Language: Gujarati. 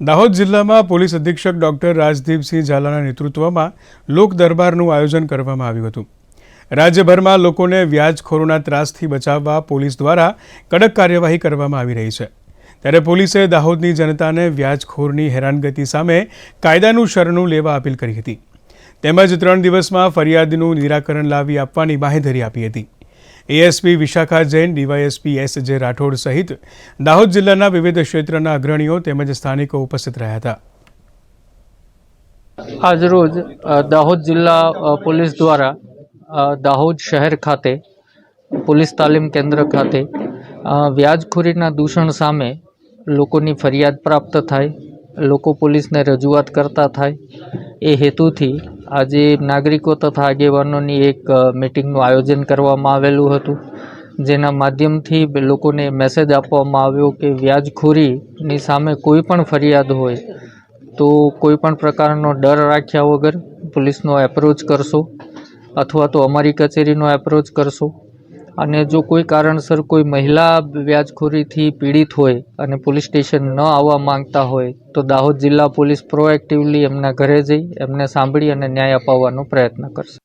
દાહોદ જિલ્લામાં પોલીસ અધિક્ષક ડોક્ટર રાજદીપસિંહ ઝાલાના નેતૃત્વમાં લોક દરબારનું આયોજન કરવામાં આવ્યું હતું. રાજ્યભરમાં લોકોને વ્યાજખોરોના ત્રાસથી બચાવવા પોલીસ દ્વારા કડક કાર્યવાહી કરવામાં આવી રહી છે. ત્યારે પોલીસે દાહોદની જનતાને વ્યાજખોરની હેરાનગતિ સામે કાયદાનું શરણું લેવા અપીલ કરી હતી. તેમજ ત્રણ દિવસમાં ફરિયાદનું નિરાકરણ લાવી આપવાની બાંહેધરી આપી હતી. ASP Vishakha Jain, DYSP S J Rathod સહિત દાહોદ જિલ્લાના વિવિધ ક્ષેત્રના અગ્રણીઓ તેમજ સ્થાનિકો ઉપસ્થિત રહ્યા હતા. આજરોજ દાહોદ જિલ્લા પોલીસ દ્વારા દાહોદ શહેર ખાતે, પોલીસ તાલીમ કેન્દ્ર ખાતે વ્યાજખોરીના દૂષણ સામે લોકોની ફરિયાદ પ્રાપ્ત થાય, લોકો પોલીસને રજૂઆત કરતા થાય, એ હેતુથી આજે નાગરિકો તથા આગેવાનોની એક મિટિંગનું આયોજન કરવામાં આવેલું હતું. જેના માધ્યમથી લોકોને મેસેજ આપવામાં આવ્યો કે વ્યાજખોરીની સામે કોઈ પણ ફરિયાદ હોય તો કોઈ પણ પ્રકારનો ડર રાખ્યા વગર પોલીસનો એપ્રોચ કરશો અથવા તો અમારી કચેરીનો એપ્રોચ કરશો. અને જો કોઈ કારણસર કોઈ મહિલા વ્યાજખોરીથી પીડિત હોય અને પોલીસ સ્ટેશન ન આવવા માંગતા હોય, તો દાહોદ જિલ્લા પોલીસ પ્રોએક્ટિવલી એમના ઘરે જઈ એમને સાંભળી અને ન્યાય અપાવવાનો પ્રયત્ન કરશે.